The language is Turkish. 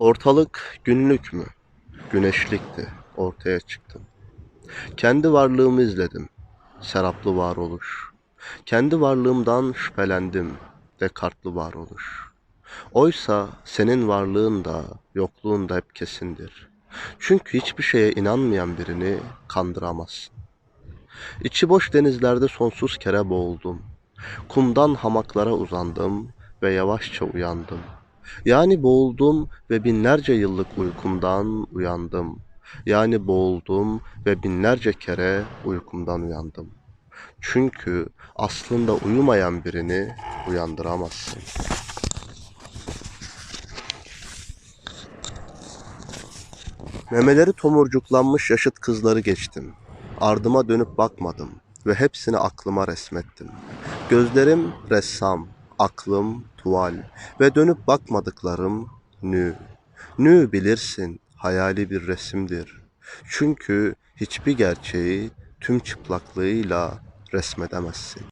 Ortalık günlük mü? Güneşlikti. Ortaya çıktım. Kendi varlığımı izledim. Seraplı varoluş. Kendi varlığımdan şüphelendim. Descartes'lı varoluş. Oysa senin varlığın da yokluğun da hep kesindir. Çünkü hiçbir şeye inanmayan birini kandıramazsın. İçi boş denizlerde sonsuz kere boğuldum. Kumdan hamaklara uzandım ve yavaşça uyandım. Yani boğuldum ve binlerce yıllık uykumdan uyandım. Yani boğuldum ve binlerce kere uykumdan uyandım. Çünkü aslında uyumayan birini uyandıramazsın. Memeleri tomurcuklanmış yaşıt kızları geçtim. Ardıma dönüp bakmadım ve hepsini aklıma resmettim. Gözlerim ressam, aklım tuval ve dönüp bakmadıklarım nü. Nü bilirsin, hayali bir resimdir. Çünkü hiçbir gerçeği tüm çıplaklığıyla resmedemezsin.